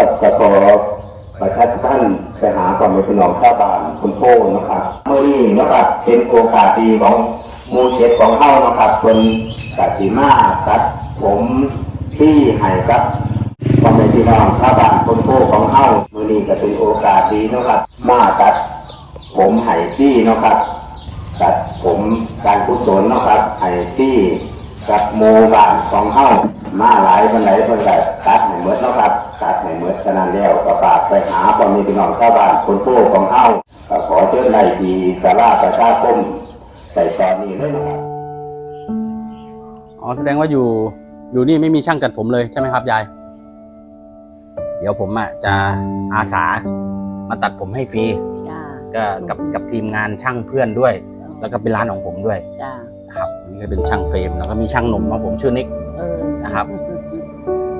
กับกระขอประชาชนท่านไปหาความเป็นพี่น้องชาบานคุณโพนะครับเมื่อนี้นะครับเป็นโอกาสดีของมูเช็ดของเฮานะครับคนกาสีมาตัดผมที่ให้ครับความเป็นพี่น้องชาบานคุณโพของเฮาเมื่อนี้ก็เป็นโอกาสดีนะครับ มาตัดผมไห้ที่นะครับตัดผมการกุศลเนาะครับไอ้ที่กับโมบานของเฮ้ามาหลายบันไดเพิ่นตัดให้หมดเนาะครับ ตัดให้หมดฉะนั้นแล้วก็ฝากไปหาความมีพี่น้องชาวบ้านคนโตของเฮ้าก็ขอเชิญในทีสาราประชาคมใส่ตอนนี้เลยนะครับอ๋อแสดงว่าอยู่อยู่นี่ไม่มีช่างตัดผมเลยใช่ไหมครับยาย เดี๋ยวผมอะจะอาสามาตัดผมให้ฟรีจ้าก็กับกับทีมงานช่างเพื่อนด้วย แล้วก็เป็นร้านของผมด้วยจ้านะครับนี่ก็เป็นช่างเฟรมแล้วก็มีช่างหนุ่มของผมชื่อนิกเออนะครับ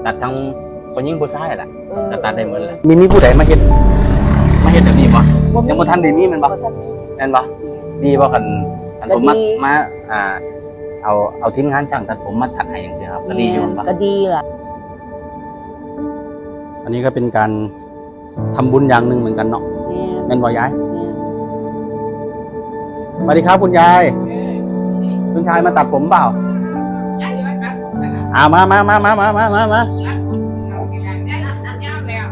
ตัดทั้ง เขยิ่งบ่ซ่ายแหละสตาร์ได้เหมือนเลยมีมีผู้ใดมาเฮ็ดมาเฮ็ดแบบนี้บ่ยังบ่ทันได้มีแมันบ่แม่นบ่ดีบ่กันอันผมมามาอ่า เอาเอาทีมงานช่างตัดผมมาตัดให้อย่างเดียวครับก็ดีอยู่บ่ก็ดีล่ะอันนี้ก็เป็นการทำบุญอย่างหนึ่งเหมือนกันเนาะแม่นบ่ยายสวัสดีครับคุณยาย คุณชายมาตัดผมเปล่าอ่ามามามามามามามา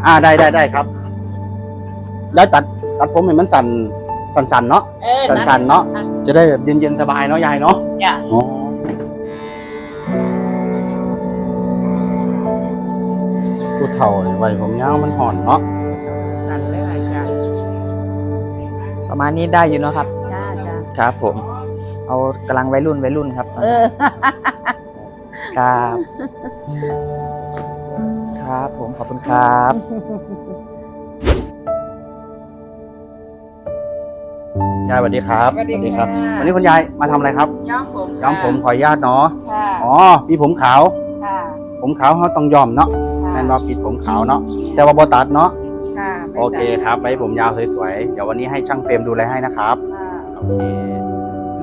อ่าได้ได้ได้ครับยายตัดตัดผมให้มันสั่นสั่นสั่นๆเนาะ เออสั่นๆเนาะ จะได้แบบเย็นๆสบายเนาะยายเนาะจ้าอ๋อผู้เฒ่านี่ไว้ผมยาวมันห่อนเนาะนั่นเลยอาจารย์ประมาณนี้ได้อยู่เนาะครับ จ้าจ้าครับผม เอากำลังวัยรุ่นวัยรุ่นครับเออครับ ครับ ผมขอบคุณครับยายสวัสดีครับสวัสดีครับ ค่ะวันนี้คุณยายมาทำอะไรครับย้อมผมย้อมผมขออนุญาตเนาะค่ะอ๋อมีผมขาว ค่ะผมขาวเขาต้องยอมเนาะแม่นว่าปิดผมขาวเนาะแต่ว่าบ่ตัดเนาะค่ะไม่โอเคครับไว้ผมยาวสวยๆเดี๋ยววันนี้ให้ช่างเฟรมดูแลให้นะครับค่ะโอเค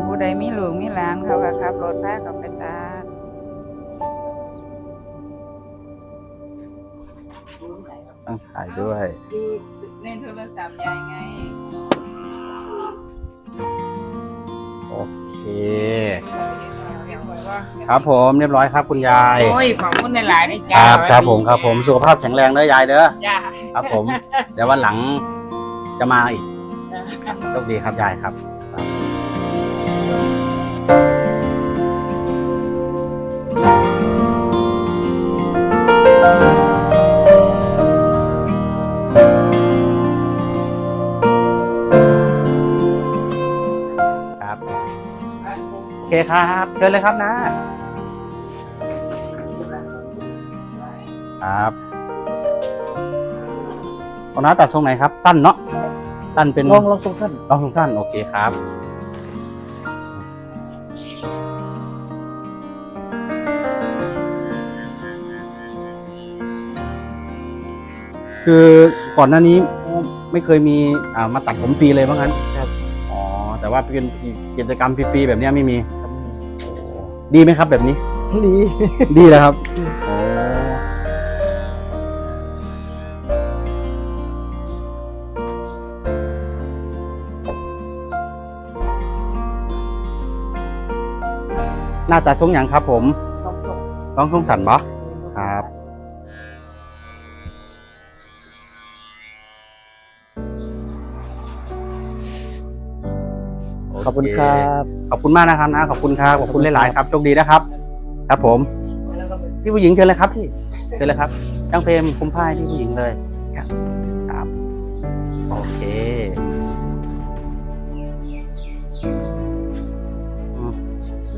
ผู้ใดมีลูกมีหลานเขาก็ขับรถพาเขาไป ต้องถ่ายด้วย ดูในโทรศัพท์ยายไง โอเคเดี๋ยวไว้ว่าครับผมเรียบร้อยครับคุณยาย โอ้ยขอบคุณหลายๆนะคจ้ารับครับผมครับผมสุขภาพแข็งแรงเด้อยายเด้อจ้า ครับผม เดี๋ยววันหลังจะมาอีกโชคดีครับยายครับครับ เชิญเลยครับนะ ครับตอนน้าตัดทรงไหนครับ สั้นเนาะสั้นเป็นลองลองทรงสั้นลองทรงสั้น โอเคครับคือก่อนหน้านี้ไม่เคยมีอ่ามาตัดผมฟรีเลยว่างั้น ครับ อ๋อ แต่ว่าเป็นกิจกรรมฟรีๆแบบเนี้ยไม่มี ดีไหมครับแบบนี้ ดี ดีแล้วครับอ๋อหน้าตาทรงอย่างครับผมลองทรงสันบ่ค ขอบคุณครับ ขอบคุณมากนะครับนะ ขอบคุณครับ ขอบคุณหลาย ๆ ครับ โชคดีนะครับ ครับผม พี่ผู้หญิงเชิญเลยครับพี่ เชิญเลยครับตั้งเฟรมคุ้มผ้าให้พี่ผู้หญิงเลยครับครับโอเคอืม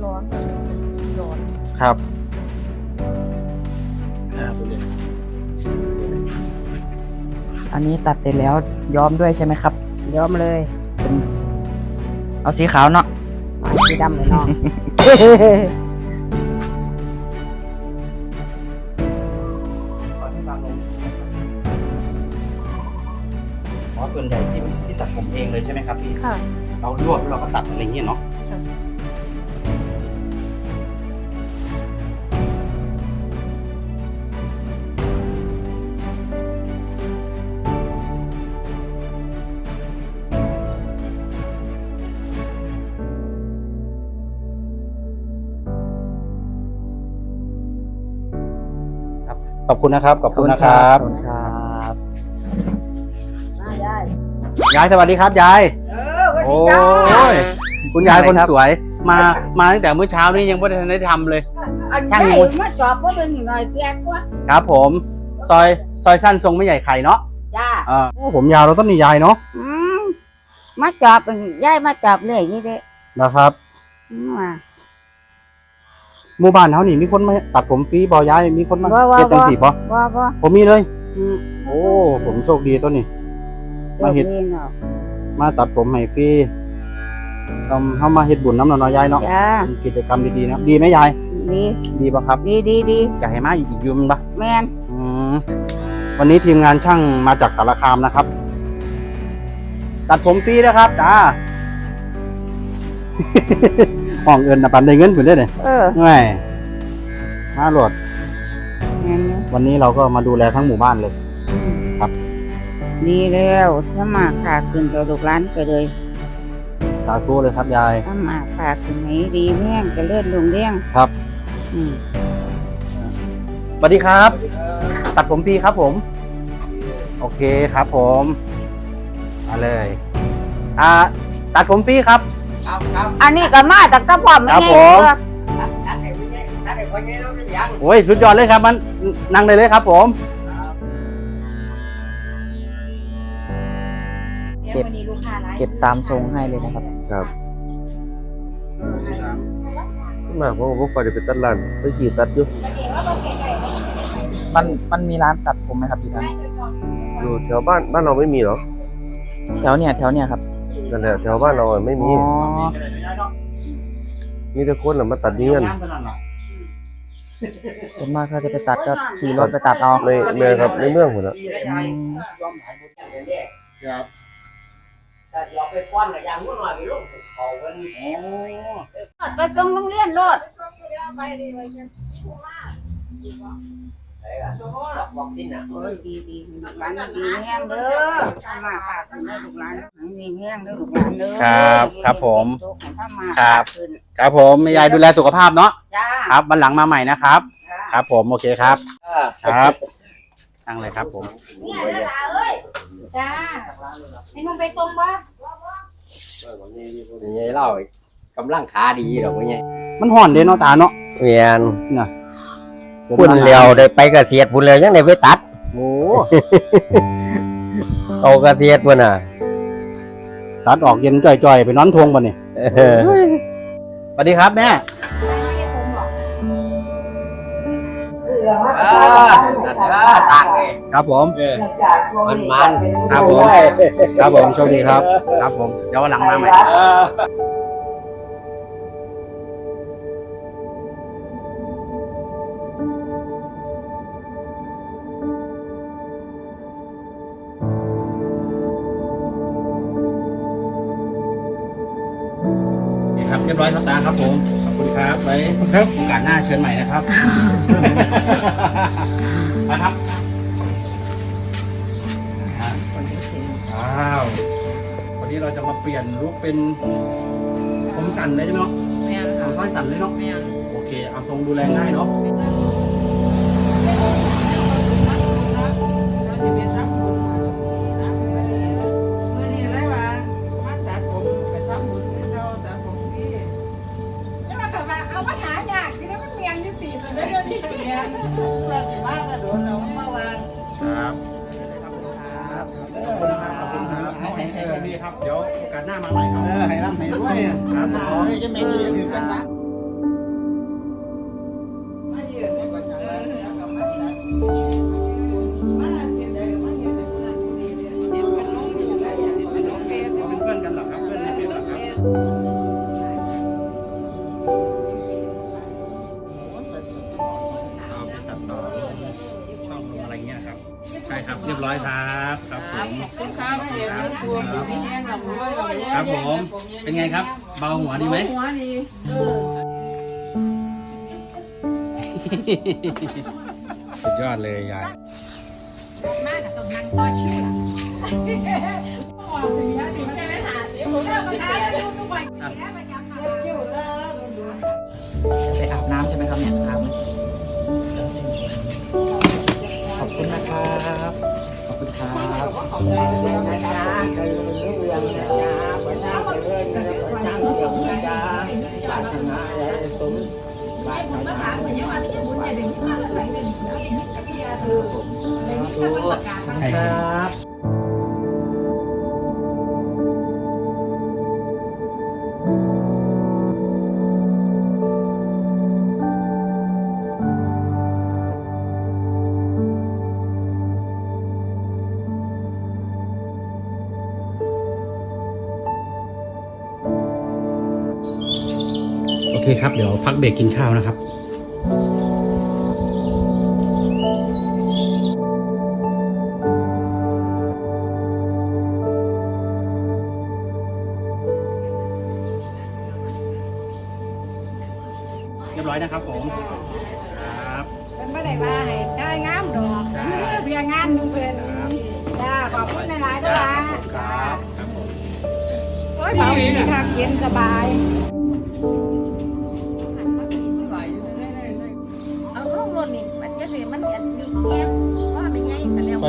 ร้อนร้อนครับอันนี้ตัดเสร็จแล้วย้อมด้วยใช่ไหมครับยอมเลยเอาสีขาวเนาะสีดำเลยเนาะอ๋อส่วนใหญ่ที่ที่ตัดผมเองเลยใช่ไหมครับพี่ ค่ะ เรารวบแล้วเราก็ตัดอะไรอย่างเงี้ยเนาะ ขอบคุณนะครับ ขอบคุณนะครับขอบคุณครับยายสวัสดีครับยาย เออวันโอ้นี้จ้ายคุณยายคนสวย มา มาตั้งแต่เมื่อเช้านี้ยังไม่ได้ทันได้ทำเลย อันช่างใหอยู่ญ่มาสอบว่าเป็นหน่อยเพียกว่าครับผม ซอย ซอยสั้นทรงไม่ใหญ่ไข่เนาะจ้าอ่าโอ้ผมยาวเราต้นนี่ยายเนาะอืมมาจอบเป็นย้ายมาจอบเลยนี่เด้นะครับ อืมว่า หมู่บ้านเขานี่มีคนมาตัดผมฟรีบอยายมีคนมาว่าว่าเฮ็ดจังสีบ่ว่าบ่ผมมีเลย อืมโอ้ ผมโชคดีต้นนี้ มาเฮ็ดเรียนเนาะมาตัดผมให้ฟรีทำเข้ามาเฮ็ดบุญน้ำหน่อยๆยายเนาะจ้าเป็นกิจกรรมดีๆนะครับดีไหมยาย ดีดีป่ะครับดีดีดีอยากให้มาอีกอีกอยืมนปะแมนอืมวันนี้ทีมงานช่างมาจากสารคามนะครับ ตัดผมฟรีนะครับจ้า ห้องเอินนะปันได้เงินผุนได้เลยเออไม่มาโหลดแมนอยู่วันนี้เราก็มาดูแลทั้งหมู่บ้านเลยอืมครับ ดีแล้วถ้ามาขาขึ้นกับลูกหลานก็เลยสาธุเลยครับยาย ถ้ามาขาขึ้นให้ดีแม่งก็เลื่อนลงเลี้ยงครับ อืมสวัสดีครับ ตัดผมฟรีครับผม โอเคครับผม มาเลย อ่า ตัดผมฟรีครับ อันนี้ก็มาจากตะพร้อมไม่ครับไงผมเด้อโอ้ยสุดยอดเลยครับมันนั่งเลยเลยครับ ผม เก็บเก็บตามทรงให้เลยนะครับ ครับมากเพราะว่าพวกคอยจะไปตัดร้านไปขี่ตัดอยู่มันมันมีร้านตัดผมไหมครับพี่ครับอยู่แถวบ้านบ้านเราไม่มีหรอ แถวเนี่ยแถวเนี่ยครับ นั่นแหละแถวบ้านเราอะไม่มีอ๋อมีแต่คนน่ะมาตัดเงี้ยนส่วนมากเขาจะไปตัดก็ขี่รถไปตัดเอาในเมืองครับในเมืองหมดละอืมไปตรงโรงเรียนโลด โอ้ยดีดีลูกหลานดีแห้งเด้อถ้ามาขาขึ้นให้ลูกหลานให้ดีแห้งเด้อลูกหลานเด้อครับครับผมถ้ามาครับขาขึ้นครับผมแม่ยายดูแลสุขภาพเนาะจ้าครับวันหลังมาใหม่นะครับ ครับผมโอเคครับ ครับตั้งเลยครับผมเนี่ยเด้อหลาเอ้ยจ้าให้นุ่งไปตรงบ่ยังไงเล่ากำลังขาดีดอกไงมันห่อนเด้เนาะตาเนาะเมียนผม พุ่นเลียวได้ไปเกษตรพุ่นเลียวยังได้ไปตัดโอ้เอาเกษตรพุ่นน่ะ ตัดออกเย็นจ่อยๆ ไปนอนทวงบ่เนี่ยเออสวัสดีครับแม่สั่งเลยครับผมมันมันครับผม ครับผมโชคดีครับ ครับผม เดี๋ยววันหลังมาใหม่ ครับไว้ครับโอกาสหน้าเชิญใหม่นะครับ นะครับว้าววันนี้เราจะมาเปลี่ยนลุคเป็นผมสั่นเลยใช่ไหมเนาะแม่นผมค่อยสั่นเลยเนาะแม่นโอเค เอาทรงดูแลง่ายเนาะจะ ไม่ดีถึงกันนะ ม ครับเรียบร้อยครับครับผมคุณค้าเสียเงินทวงอยู่พี่แย่งกับผมด้วยเราครับผม เป็นไงครับ เบาหัวดีไหม หัวดีสุดยอดเลยยายไปอาบน้ำใช่ไหมครับเนี่ยอาบไห โอ พักเบรกกินข้าวนะครับเรียบร้อยนะครับผมครับเป็นไม่ได้มาให้ได้งามดอกจ้าเพียงงานเพื่อนจ้าขอบคุณหลายๆด้วยครับครับผมโอ้ยเบาดีค่ะเย็นสบาย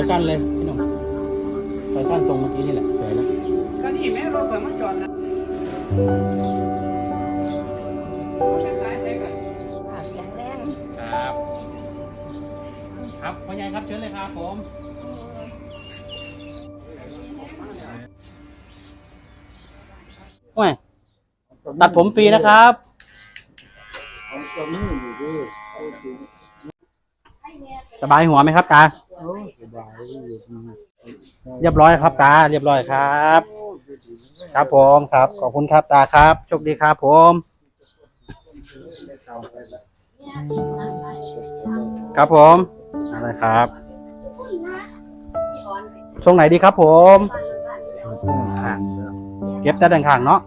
สั้นเลยพี่หนุ่มซอยสั้นตรงเมื่อกี้นี่แหละสวยแล้วก็นี่แม่รถเปิดมาจอดแล้วแข็งแรงครับครับพ่อใหญ่ครับเชิญเลยครับผมโอ้ยตัดผมฟรีนะครับสบายหัวไหมครับตา เรียบร้อยครับตา เรียบร้อยครับ ครับผมครับ ขอบคุณครับตาครับโชคดีครับผม ครับผมอะไรครับทรงไหนดีครับผมเก็บแต่ด้านข้างเนาะ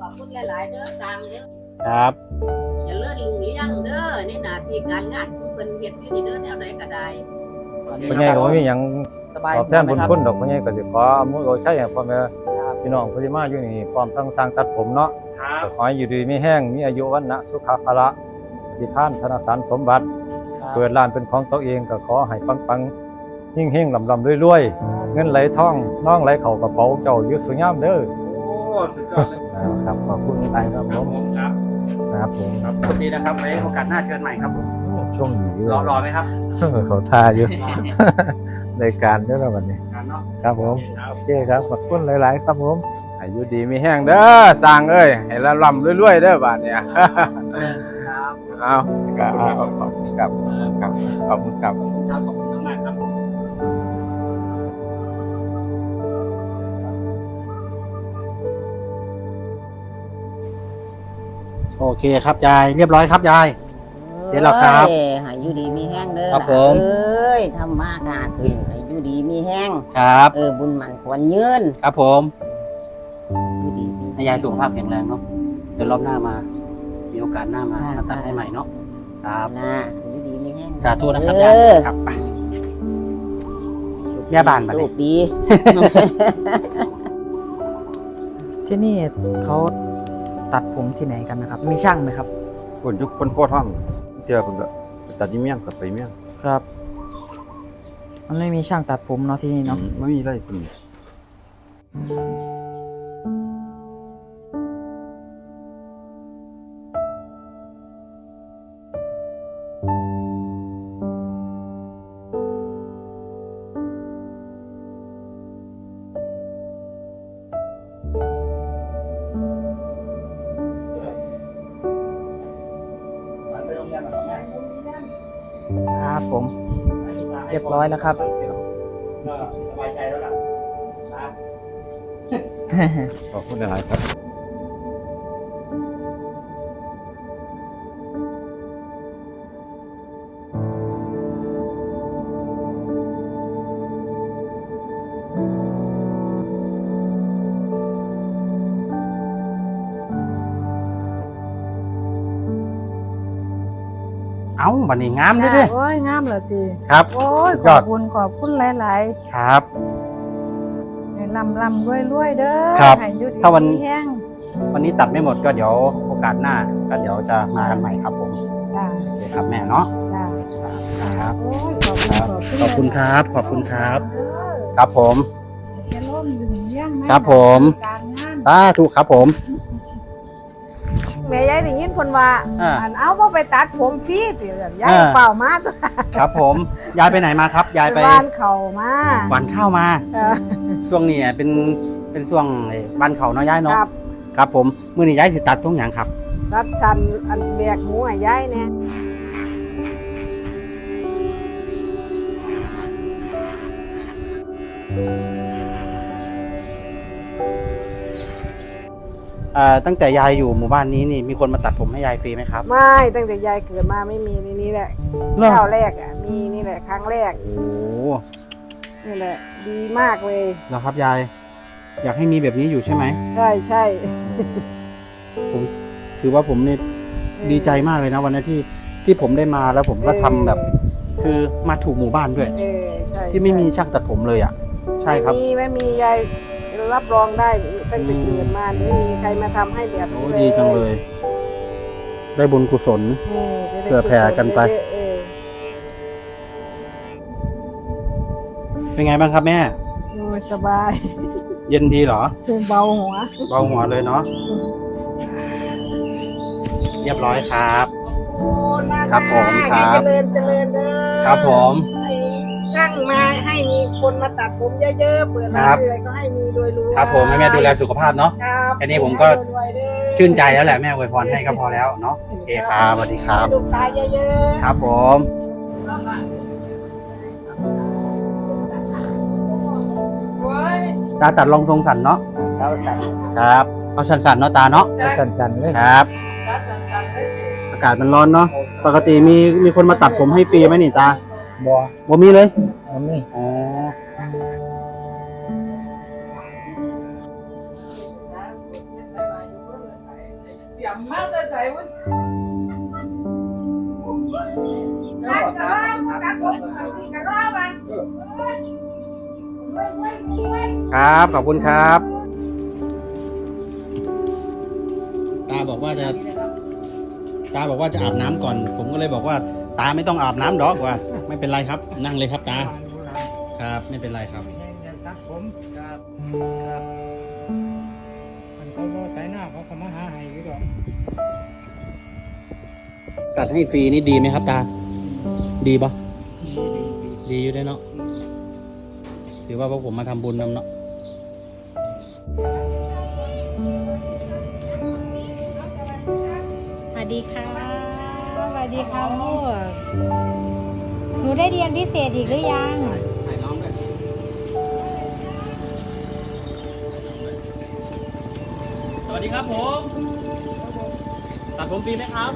ขอบคุณหลาย ๆเด้อสร้างเด้อครับ เลื่อนลุงเลี้ยงเด้อในหน้าที่การงานของเพิ่นเฮ็ดอยู่นี่เด้อแนวใดก็ได้ พ่อใหญ่ก็บ่มีหยังสบายตอบแทนบุญคุณดอกพ่อใหญ่ก็สิขออนุโมทนาให้พ่อแม่พี่น้องผู้ที่มาอยู่นี่พร้อมทั้งสร้างตัดผมเนาะครับก็ขอให้อยู่ดีมีแห้งมีอายุวันนะสุขภาระที่ท่านธนสารสมบัติ เปิดร้านเป็นของตัวเองก็ขอให้ปังๆยิ่งเฮงลำลำรวยๆ เงินไหลท่องน้องไหลเข้ากระเป๋าเจ้าอยู่สวยงามเด้อโอ้ สุดยอดเลยครับขอบคุณหลายครับผม ครับ ครับผมครับสวัสดีนะครับไว้โอกาสหน้าเชิญใหม่ครับผมช่วงนี้รอรอไหมครับช่วงเขาทาอยู่ ในการเด้อละวันนี้ การเนาะครับผมครับโอเคครับขอบคุณหลาย ๆ ครับผมอายุดีมีแห้งเด้อสร้างเอ้ยให้ละล่ำรวยๆเด้อบาดเนี่ยเอาครับขอบคุณครับครับขอบคุณครับครับขอบคุณมากๆครับ โอเคครับยายเรียบร้อยครับยาย เดี๋ยวเราครับเอ้ยให้อยู่ดีมีแห้งเด้อครับผมเอ้ยทำมากาขึ้นให้อยู่ดีมีแห้งครับ เออบุญมันควรยืนครับผมอยู่ดีมีให้ยายสุขภาพแข็งแรงเนาะเดี๋ยวรอบหน้ามา มีโอกาสหน้ามาค่ะมาตัดให้ใหม่เนาะครับนะอยู่ดีมีแห้งสาธุนะครับเอยายอครับไป แม่บ้านมาโชเลยคดี ที่นี่เขา ตัดผมที่ไหนกันนะครับ มีช่างไหมครับคนยุคคนโพท่องเที่ยวเพิ่นก็ไปตัดยี่เมี่ยงกับไปเมี่ยงครับ มันไม่มีช่างตัดผมเนาะที่นี่เนาะอืมไม่มีอะไรเพิ่นครั รียบร้อยแล้วครับสบายใจแล้วล่ะขอบคุณหลายๆครับ เอ้าวันนี้งามเด้อเด้อโอ้ยงามเหลือดีครับ โอ้ยสุดขยออด บคุณขอบคุณหลายครับ ๆให้ลำลำรวยรวยๆเด้อครับให้อยู่ดีถ้าวันมีแห้งวันนี้ตัดไม่หมดก็เดี๋ยวโอกาสหน้าก็เดี๋ยวจะมากันใหม่ครับผมจ้าโอเคครับแม่เนาะจ้าครับครับโอ้ยขอบคุณครับขอบคุณครับขอบคุณครับ ครับผม จะล่มถึงเรื่องนะครับผม การงาน สาธุครับผม แม่ยายได้ยินคนว่าอ่า อันเอาบ่ไปตัดผมฟรีติแบบยายอ่าเปล่ามาตัวครับผมยายไปไหนมาครับ ยายไปบ้านเขามาหวานข้าวมาเออช่วงนี้เป็นเป็นช่วงไอ้บ้านเขาเนาะยายคเนาะรับครับผมมื้อนี้ยายสิตัดตรงหยังครับรัดชันอันแบกหมูให้ยายเนี่ อ่อตั้งแต่ยายอยู่หมู่บ้านนี้นี่มีคนมาตัดผมให้ยายฟรีไหมครับ ไม่ตั้งแต่ยายเกิดมาไม่มีนี่นี่แหละเหรอ เจ้าแรกอะมีนี่แหละครั้งแรกโอ้นี่แหละ ดีมากเลยเหรอครับยาย อยากให้มีแบบนี้อยู่ใช่ไหม ใช่ใช่ผมถือว่าผมนี่ดีใจมากเลยนะวันนี้ที่ที่ผมได้มาแล้วผมก็ทำแบบ คือมาถูกหมู่บ้านด้วย เออใช่ที่ไม่มีช่างตัดผมเลยอะ ใช่ครับ ไม่มีไม่มียาย รับรองได้ตั้งแต่เกิดมาไม่มีใครมาทำให้แบบโอ้นี้เลยดีจังเลย ได้บุญกุศลเออจะได้เผื่อแผ่กันไปเยอะๆเออเป็นไงบ้างครับแม่โอ้ยสบาย เย็นดีเหรอคือเบาหัว เบาหัวเลยเนาะเรียบร้อยครับโอ้น่าครับผมครับเจริญเจริญเด้อครับผมให้มี ช่างมาให้มีคนมาตัดผมเยอะๆ เปิดครัร้านบอะไรก็ให้มีรวยๆครับผมให้แม่ดูแลสุขภาพเนาะครับแค่นี้ผมก็รวยๆเด้อชื่นใจแล้วแหละแม่อวยพรให้ก็พอแล้วเนาะโอเคครับสวัสดีครับให้ลูกค้าเยอะๆครับผมตาตัดรองทรงสันเนาะเราสั่งครับเอาสันๆเนาะตาเนาะกันๆเลยครับ อากาศมันร้อนเนาะปกติมีมีคนมาตัดผมให้ฟรีไหมนี่ตาบ่บ่มีเลย มันนี่อ๋อเสียมมากเลยใจว่าตัดกระรอกตัดผมกระรอกมันครับ ขอบคุณครับ ตาบอกว่าจะ ตาบอกว่าจะอาบน้ำก่อน ผมก็เลยบอกว่า ตาไม่ต้องอาบน้ำดอกว่า ไม่เป็นไรครับ นั่งเลยครับตา ครับ ไม่เป็นไรครับตัดผมครับครับมันเขาก็ใส่หน้าเขาก็มาหาให้อยู่ดอกตัดให้ฟรีนี่ดีไหมครับตา ดีปะดีดีดีดีอยู่ด้วยเนาะถือว่าพวกผมมาทำบุญนำเนาะ สวัสดีค่ะส วัสดีค่ะลูกหนูได้เรียนพิเศษอีกหรือยังถ่ายน้องด้วยสวัสดีครับผม ตัดผมฟรีไหมครับ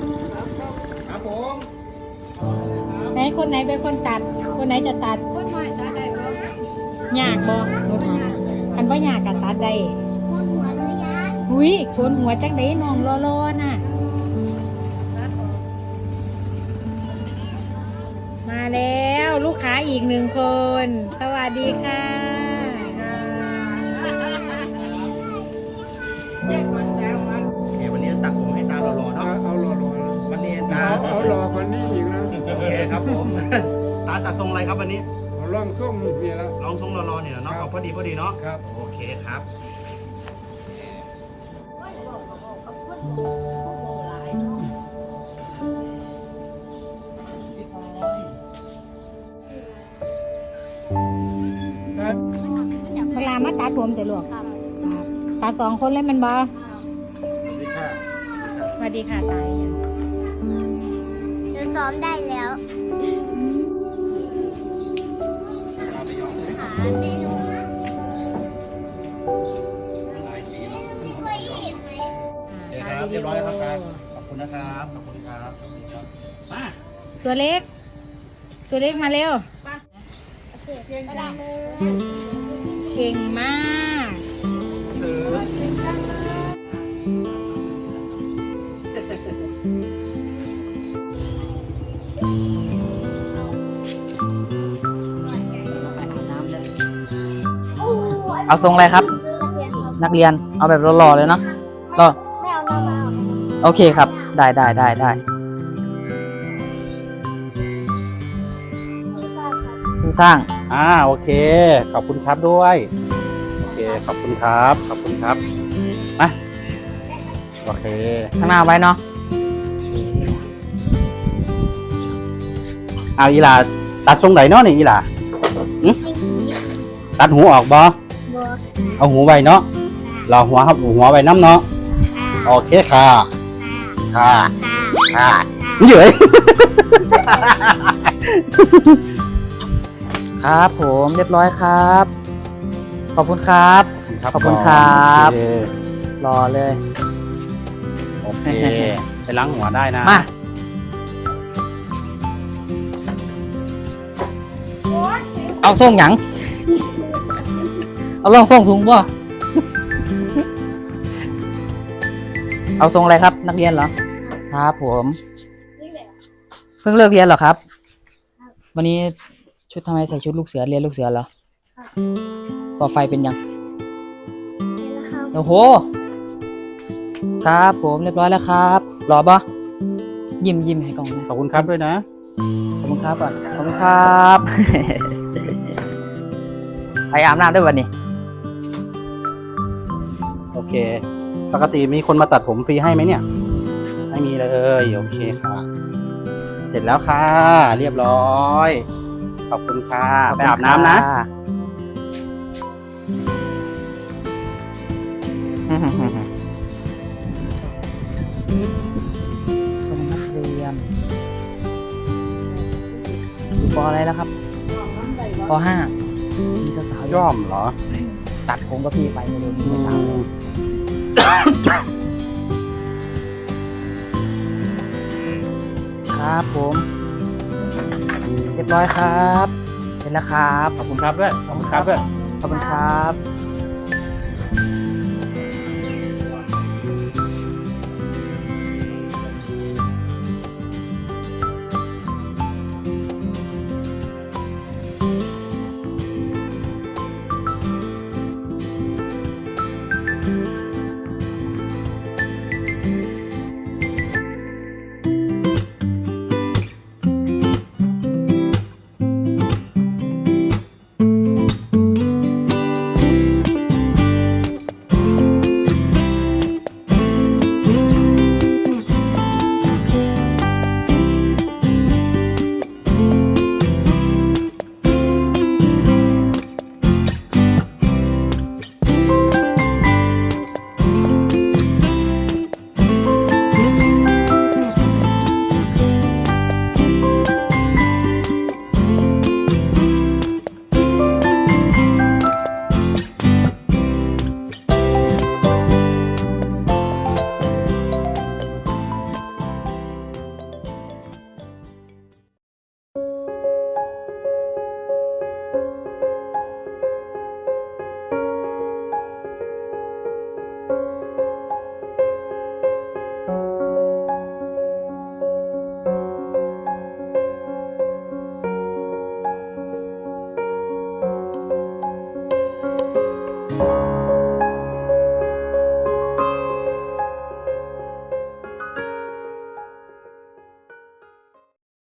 ครับผมไหนคนไหนเป็นคนตัด คนไหนจะตัดคนใหม่ตัดได้บ่ยากบ่หนูถามคันว่ายากก็ตัดได้อุ้ยโกนหัวจังไดน้องรอๆน่ะ มาแล้วลูกค้าอีกหนึ่งคน สวัสดีค่ะโอเควันนี้ตัดผมให้ตาหล่อๆเอาเนาะเอาหล่อวันนี้ๆตาเอาเอาหล่อกว่านี้อีกนะโอเคครับผม ตาตัดทรงอะไรครับวันนี้เอาล่องส้มอีกนี่แล้วลองทรงรอๆเนี่ยเนาะเอาพอดีพอดีเนาะครับ โอเคครับ ดผมแต่ลูกตัดสองคนเลยแมันบอสวัสดีค่ะสวัสดีค่ะตายยังหนูซ้อมได้แล้วเราไปยอมหาเมนูหลายสีเนาะเคยเห็นไหมโอเคครับเรียบร้อยแล้วครับตาขอบคุณนะครับขอบคุณครับสวัสดีครับมาตัวเล็ก ตัวเล็กมาเร็วก็ได้ เก่งมากถือเอาทรงอะไรครับ นักเรียนเอาแบบหล่อๆเลยเนาะก็ไม่เอาน้ำมาเอาโอเคครับ ได้ได้ได้ได้ผู้สร้าง อ่าโอเค ขอบคุณครับด้วย โอเค ขอบคุณครับ ขอบคุณครับมาโอเค ข้างหน้าไว้เนาะเอาอีหลาตัดทรงไหนเนาะนี่อีหลาหึตัดหูออกบ่เอาหูไว้เนาะเราหัวครับหัวไว้น้ำเนาะโอเคค่ะ ค่ะ ค่ะเหยื่อย ครับผมเรียบร้อยครับ ขอบคุณครับ ขอบคุณครับโอเครอเลย โอเค ไปล้างหัวได้นะ มาเอาส่งหยัง เอาลองส่งสูงป่ะเอาทรงอะไรครับ นักเรียนเหรอ ครับผม เพิ่งเลิกเรียนเหรอครับ วันนี้ ชุดทำไมใส่ชุดลูกเสือเรียนลูกเสือเหรอก่อไฟเป็นยังโอ้โห ครับผมเรียบร้อยแล้วครับรอปะยิ้มยิ้มให้กล้องนะขอบคุณครับด้วยนะ ขอบคุณครับก่อนขอบคุณครับ ไปอาบน้ำด้วยวันนี้ โอเค ปกติมีคนมาตัดผมฟรีให้ไหมเนี่ย ไม่มีเลย โอเคค่ะ เสร็จแล้วค่ะ เรียบร้อย ขอบคุณค่ะไปอาบน้ำนะสมนักเรียนอยู่ปออะไรแล้วครับปห้ามีสาวๆอยู่ย่อมเหรอตัดผมกับพี่ไปไม่รู้มีสาวๆเลยครับผม เรียบร้อยครับ เสร็จแล้วครับ ขอบคุณครับด้วย ขอบคุณครับด้วย ขอบคุณครับ